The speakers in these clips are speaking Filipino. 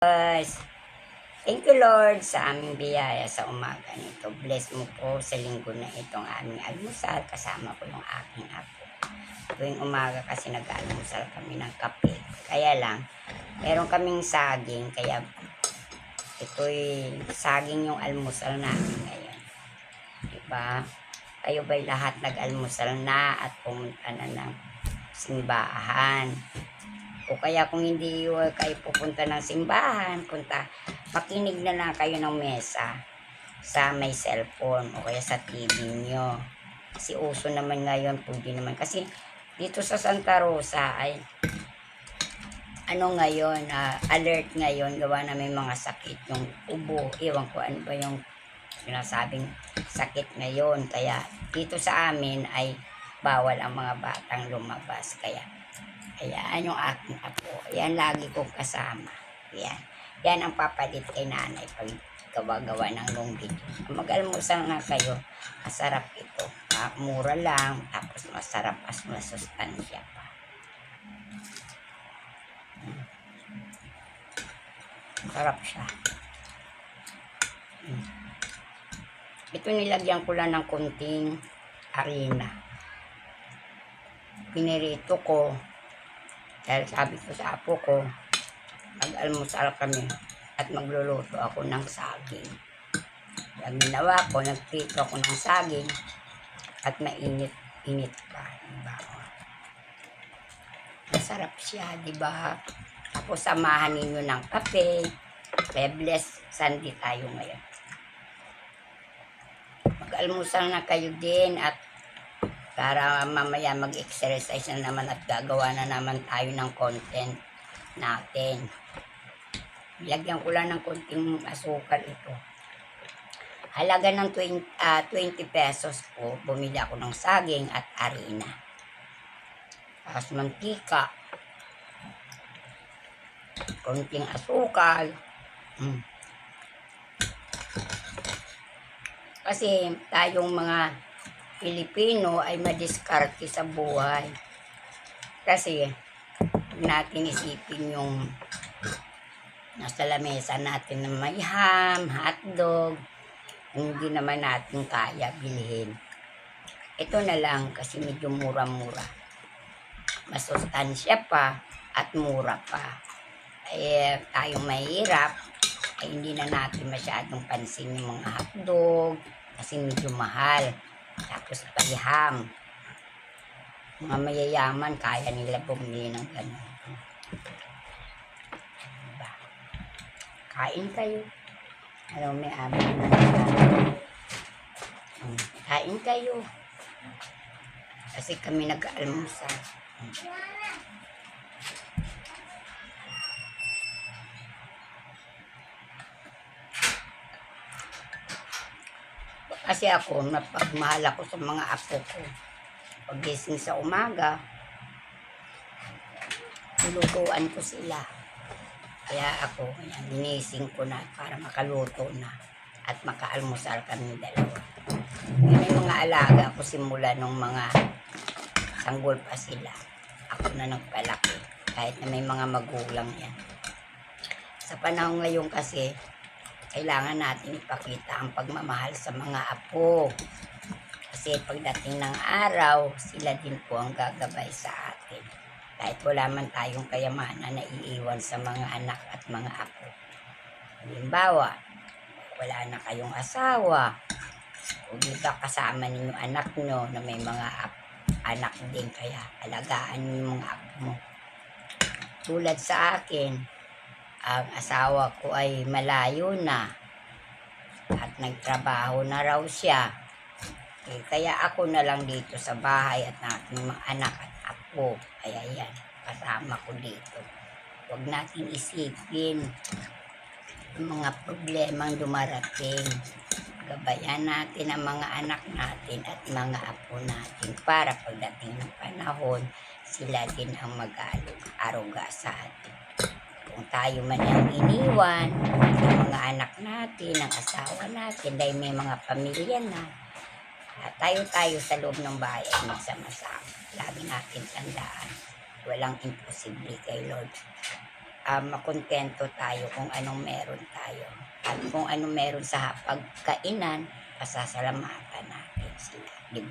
Guys, thank you Lord sa aming biyaya sa umaga nito. Bless mo po sa linggo na itong aming almusal. Kasama ko yung aking apo. Tuwing umaga kasi nag-almusal kami ng kape. Kaya lang, meron kaming saging. Kaya ito'y saging yung almusal namin ngayon. Diba? Kayo ba'y lahat nag-almusal na at pumunta na ng simbahan? O kaya kung hindi uh, kayo pupunta ng simbahan, punta, makinig na lang kayo ng mesa sa may cellphone o kaya sa TV nyo. Kasi uso naman ngayon, pwede naman. Kasi dito sa Santa Rosa ay ano ngayon, ah, alert ngayon, gawa na may mga sakit yung ubo. Iwan ko ano ba yung sinasabing sakit ngayon. Kaya dito sa amin ay bawal ang mga batang lumabas. Kaya Ayan, yung aking apo. Ayan, lagi kong kasama. Ayan. Yan ang papalit kay nanay pag gawa-gawa ng lunggit. Mag-almusal nga kayo. Masarap ito. Ah, mura lang. Tapos masarap as masustansya pa. Mm. Sarap siya. Ito nilagyan ko lang ng kunting harina. Pinirito ko dahil sabi ko sa apo ko, mag-almusal kami at magluluto ako ng saging. Ang ginawa ko, nagprito ako ng saging at mainit-init pa. Diba? Masarap siya, di ba? Tapos samahan ninyo ng kape. Bless Sunday tayo ngayon. Mag-almusal na kayo din at para mamaya mag-exercise na naman at gagawa na naman tayo ng content natin. Lagyan ko lang ng konting asukal ito. Halaga ng 20, ah, 20 pesos po, bumili ako ng saging at harina. Tapos mantika. Konting asukal. Mm. Kasi tayong mga Pilipino ay madiskarte sa buhay. Kasi, huwag natin isipin yung nasa lamesa natin na may ham, hotdog, hindi naman natin kaya bilhin. Ito na lang kasi medyo mura-mura. Masustansya pa at mura pa. Eh, tayong mahirap, ay hindi na natin masyadong pansin yung mga hotdog kasi medyo mahal. Tapos paliham. Mga mayayaman, kaya nila bumili ng gano'n. Diba? Kain kayo. Ano, may amin na Kain kayo. Kasi kami nag-almusal. Kasi ako, napagmahal ako sa mga apo ko. Pagising sa umaga, lulutuan ko sila. Kaya ako, ayan, ginising ko na para makaluto na at makaalmusal kami dalawa. May mga alaga ako simula nung mga sanggol pa sila. Ako na nagpalaki. Kahit na may mga magulang yan. Sa panahon ngayon kasi, kailangan natin ipakita ang pagmamahal sa mga apo. Kasi pagdating ng araw, sila din po ang gagabay sa atin. Kahit wala man tayong kayamanan na iiwan sa mga anak at mga apo. Halimbawa, wala na kayong asawa, o di ba kasama ninyo anak nyo na may mga ap- anak din kaya alagaan nyo yung mga apo mo. Tulad sa akin, ang asawa ko ay malayo na at nagtrabaho na raw siya. Eh, kaya ako na lang dito sa bahay at aking mga anak at apo. Kaya yan, kasama ko dito. Huwag natin isipin ang mga problemang dumarating. Gabayan natin ang mga anak natin at mga apo natin para pagdating ng panahon, sila din ang mag-aruga sa atin tayo man ang iniwan ng mga anak natin, ng asawa natin, dahil may mga pamilya na, tayo-tayo sa loob ng bahay ay magsama-sama. Lagi natin tandaan, walang imposible kay Lord. ah, makontento tayo kung anong meron tayo. At kung anong meron sa pagkainan, pasasalamatan natin sila. Di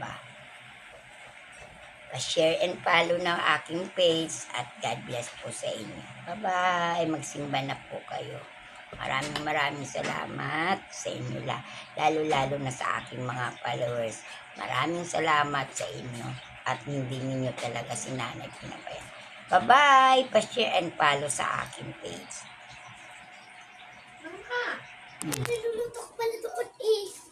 ba? Pa-share and follow ng aking page at God bless po sa inyo. Bye-bye! Magsimba na po kayo. Maraming maraming salamat sa inyo la. Lalo-lalo na sa aking mga followers. Maraming salamat sa inyo. At hindi ninyo talaga sinanay pinabayan. Bye-bye! Pa-share and follow sa aking page. Mama, niluluto ko pala doon eh.